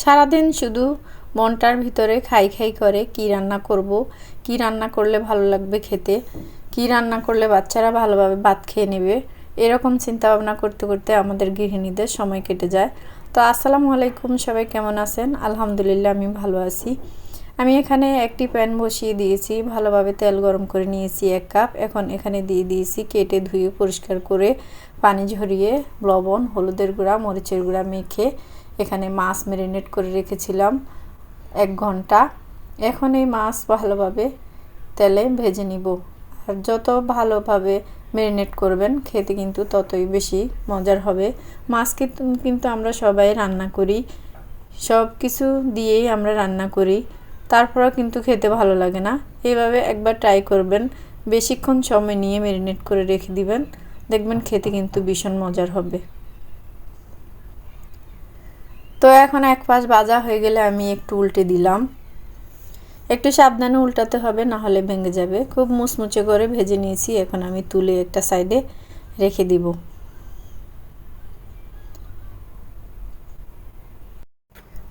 সারাদিন শুধু মনটার ভিতরে খাই খাই করে কি রান্না করব, কি রান্না করলে ভালো লাগবে খেতে, কি রান্না করলে বাচ্চারা ভালোভাবে ভাত খেয়ে নেবে, এরকম চিন্তা ভাবনা করতে করতে আমাদের গৃহিণীদের সময় কেটে যায়। তো আসসালামু আলাইকুম, সবাই কেমন আছেন? আলহামদুলিল্লাহ, আমি ভালো আছি। আমি এখানে একটি প্যান বসিয়ে দিয়েছি, ভালোভাবে তেল গরম করে নিয়েছি এক কাপ। এখন এখানে দিয়ে দিয়েছি কেটে ধুয়ে পরিষ্কার করে পানি ঝরিয়ে লবণ, হলুদের গুঁড়া, মরিচের গুঁড়া মেখে এখানে মাছ ম্যারিনেট করে রেখেছিলাম এক ঘণ্টা। এখন এই মাছ ভালোভাবে তেলে ভেজে নিব। আর যত ভালোভাবে ম্যারিনেট করবেন, খেতে কিন্তু ততই বেশি মজার হবে। মাছ কিন্তু আমরা সবাই রান্না করি। সব কিছু দিয়েই আমরা রান্না করি। তারপরেও কিন্তু খেতে ভালো লাগে না। এইভাবে একবার ট্রাই করবেন। বেশিক্ষণ সময় নিয়ে ম্যারিনেট করে রেখে দিবেন। দেখবেন খেতে কিন্তু ভীষণ মজার হবে। তো এখন এক পাশ ভাজা হয়ে গেলে আমি একটু উল্টে দিলাম। একটু সাবধানে উল্টাতে হবে, না হলে ভেঙে যাবে। খুব মুচমুচে করে ভেজে নিয়েছি, এখন আমি তুলে একটা সাইডে রেখে দিব।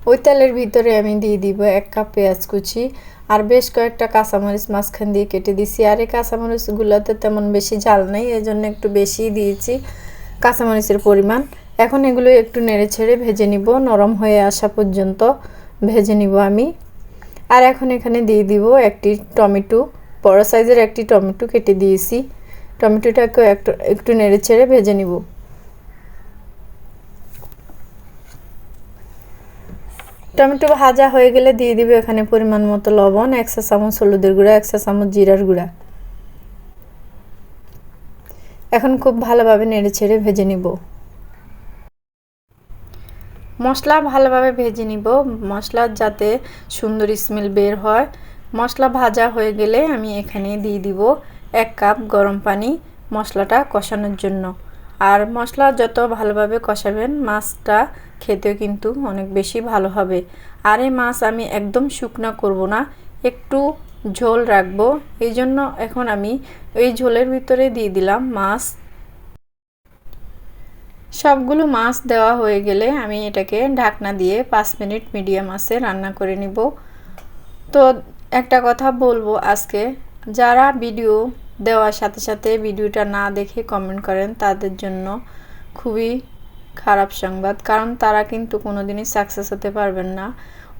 ওই তেলের ভিতরে আমি দিয়ে দিব এক কাপ পেঁয়াজ কুচি আর বেশ কয়েকটা কাঁচামরিচ মাঝখান দিয়ে কেটে দিছি। আর এই কাঁচামরিচগুলোতে তেমন বেশি ঝাল নেই এই জন্য একটু বেশি দিয়েছি কাঁচামরিচের পরিমাণ। এখন এগুলো একটু নেড়ে ছেড়ে ভেজে নিব, নরম হয়ে আসা পর্যন্ত ভেজে নিব আমি। আর এখন এখানে দিয়ে দিব একটি টমেটো, বড় সাইজের একটি টমেটো কেটে দিয়েছি। টমেটোটাকে একটু একটু নেড়ে ছেড়ে ভেজে নিব। টমেটো ভাজা হয়ে গেলে দিয়ে দিব এখানে পরিমাণ মতো লবণ একশো চামচ হলুদের গুঁড়া একশো চামচ জিরার গুঁড়া। এখন খুব ভালোভাবে নেড়ে ছেড়ে ভেজে নিব। মশলা ভালোভাবে ভেজে নিব। মশলার যাতে সুন্দর স্মেল বের হয়। মশলা ভাজা হয়ে গেলে আমি এখানে দিয়ে দিব এক কাপ গরম পানি মশলাটা কষানোর জন্য। আর মশলা যত ভালোভাবে কষাবেন, মাছটা খেতেও কিন্তু অনেক বেশি ভালো হবে। আর এই মাছ আমি একদম শুকনো করব না, একটু ঝোল রাখব। এই জন্য এখন আমি এই ঝোলের ভিতরে দিয়ে দিলাম মাছ সবগুলো মাছ দেওয়া হয়ে গেলে আমি এটাকে ঢাকনা দিয়ে পাঁচ মিনিট মিডিয়াম আছে রান্না করে নিব। তো একটা কথা বলব আজকে, যারা ভিডিও দেওয়ার সাথে সাথে ভিডিওটা না দেখে কমেন্ট করেন, তাদের জন্য খুবই খারাপ সংবাদ, কারণ তারা কিন্তু কোনো দিনই সাকসেস হতে পারবেন না।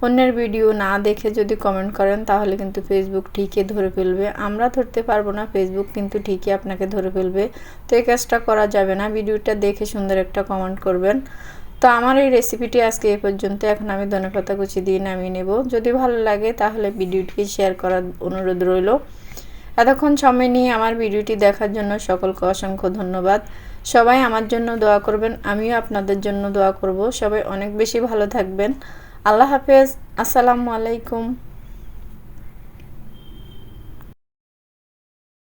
অন্যের ভিডিও না দেখে যদি কমেন্ট করেন, তাহলে কিন্তু ফেসবুক ঠিকই ধরে ফেলবে। আমরা ধরতে পারব না ফেসবুক কিন্তু ঠিকই আপনাকে ধরে ফেলবে। তো এই কাজটা করা যাবে না, ভিডিওটা দেখে সুন্দর একটা কমেন্ট করবেন। তো আমার এই রেসিপিটি আজকে এ পর্যন্ত। এখন আমি ধনেপাতা কুচি দিয়ে নামিয়ে নেব। যদি ভালো লাগে, তাহলে ভিডিওটিকে শেয়ার করার অনুরোধ রইল। এতক্ষণ সময় নিয়ে আমার ভিডিওটি দেখার জন্য সকলকে অসংখ্য ধন্যবাদ। সবাই আমার জন্য দোয়া করবেন, আমিও আপনাদের জন্য দোয়া করব। সবাই অনেক বেশি ভালো থাকবেন। আল্লাহ হাফেজ, আসসালামু আলাইকুম।